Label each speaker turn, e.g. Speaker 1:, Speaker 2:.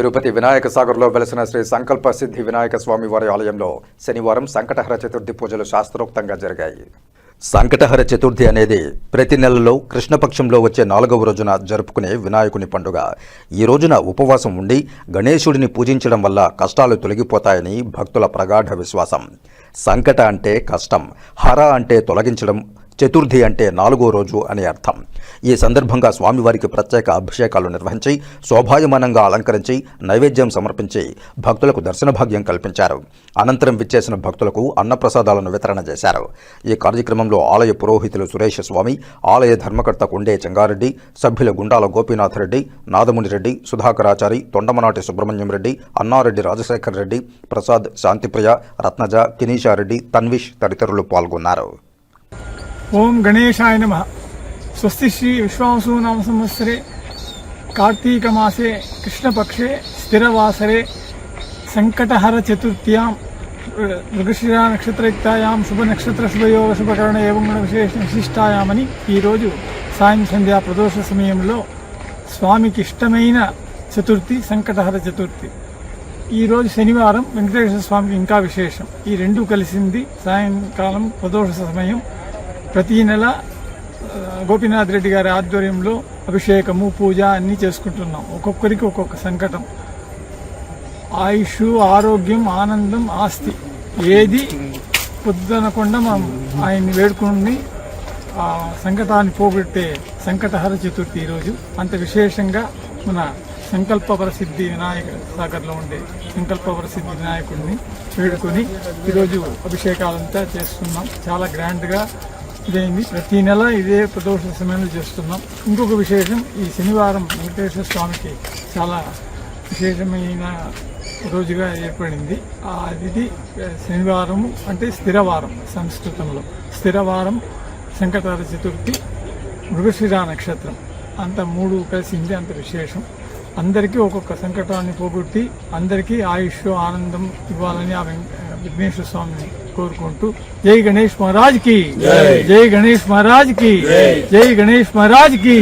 Speaker 1: తిరుపతి వినాయక సాగర్లో వెలసిన శ్రీ సంకల్ప సిద్ధి వినాయక స్వామి వారి ఆలయంలో శనివారం సంకటహర చతుర్థి పూజలు శాస్త్రోక్తంగా జరిగాయి. సంకటహర చతుర్థి అనేది ప్రతి నెలలో కృష్ణపక్షంలో వచ్చే నాలుగవ రోజున జరుపుకునే వినాయకుని పండుగ. ఈ రోజున ఉపవాసం ఉండి గణేశుడిని పూజించడం వల్ల కష్టాలు తొలగిపోతాయని భక్తుల ప్రగాఢ విశ్వాసం. సంకట అంటే కష్టం హర అంటే తొలగించడం చతుర్థి అంటే నాలుగో రోజు అని అర్థం. ఈ సందర్భంగా స్వామివారికి ప్రత్యేక అభిషేకాలు నిర్వహించి శోభాయమానంగా అలంకరించి నైవేద్యం సమర్పించి భక్తులకు దర్శన భాగ్యం కల్పించారు. అనంతరం విచ్చేసిన భక్తులకు అన్నప్రసాదాలను వితరణ చేశారు. ఈ కార్యక్రమంలో ఆలయ పురోహితులు సురేష్ స్వామి ఆలయ ధర్మకర్త కుండే చెంగారెడ్డి సభ్యులు గుండాల గోపీనాథరెడ్డి నాదముని రెడ్డి సుధాకరాచారి తొండమనాటి సుబ్రహ్మణ్యం రెడ్డి అన్నారెడ్డి రాజశేఖర్ రెడ్డి ప్రసాద్ శాంతిప్రియ రత్నజ కినీషారెడ్డి తన్విష్ తదితరులు పాల్గొన్నారు.
Speaker 2: ఓం గణేశాయ నమ. స్వస్తి శ్రీ విశ్వాసు నామ సంవత్సరే కార్తీకమాసే కృష్ణపక్షే స్థిరవాసరే సంకటహర చతుర్థ్యాం మృగశిరా నక్షత్రయుక్తాయాం శుభ నక్షత్ర శుభయోగ శుభకరణ ఏవం గుణ విశేష విశిష్టాయామని ఈరోజు సాయం సంధ్యా ప్రదోష సమయంలో స్వామికి ఇష్టమైన చతుర్థి సంకటహర చతుర్థి. ఈరోజు శనివారం వెంకటేశ్వర స్వామికి ఇంకా విశేషం. ఈ రెండు కలిసింది సాయంకాలం ప్రదోష సమయం. ప్రతి నెల ఆ, గోపీనాథ్ రెడ్డి గారి ఆధ్వర్యంలో అభిషేకము పూజ అన్నీ చేసుకుంటున్నాం. ఒక్కొక్కరికి ఒక్కొక్క సంకటం. ఆయుష్ ఆరోగ్యం ఆనందం ఆస్తి. ఏది పొద్దునకుండా మనం ఆయన్ని వేడుకుని ఆ సంకటాన్ని పోగొట్టే సంకటహర చతుర్థి ఈరోజు అంత విశేషంగా మన సంకల్ప ప్రసిద్ధి వినాయక సాగర్లో ఉండే సంకల్ప ప్రసిద్ధి వినాయకుడిని వేడుకొని ఈరోజు అభిషేకాలంతా చేస్తున్నాం. చాలా గ్రాండ్గా ఇదైంది. ప్రతి నెల ఇదే ప్రదోష సమయంలో చేస్తున్నాం. ఇంకొక విశేషం ఈ శనివారం వెంకటేశ్వర స్వామికి చాలా విశేషమైన రోజుగా ఏర్పడింది. ఆ ఇది శనివారం అంటే స్థిరవారం సంస్కృతంలో. స్థిరవారం సంకటార చతుర్థి మృగశిరా నక్షత్రం. అంత మూడు కలిసింది అంత విశేషం. అందరికీ ఒక్కొక్క సంకటాన్ని పోగొట్టి అందరికీ ఆయుష్ ఆనందం ఇవ్వాలని ఆ విఘ్నేశ్వర స్వామిని కోరుకుంటూ జై గణేష్ మహారాజ్కి జై. గణేష్ మహారాజ్కి జై గణేష్ మహారాజ్కి.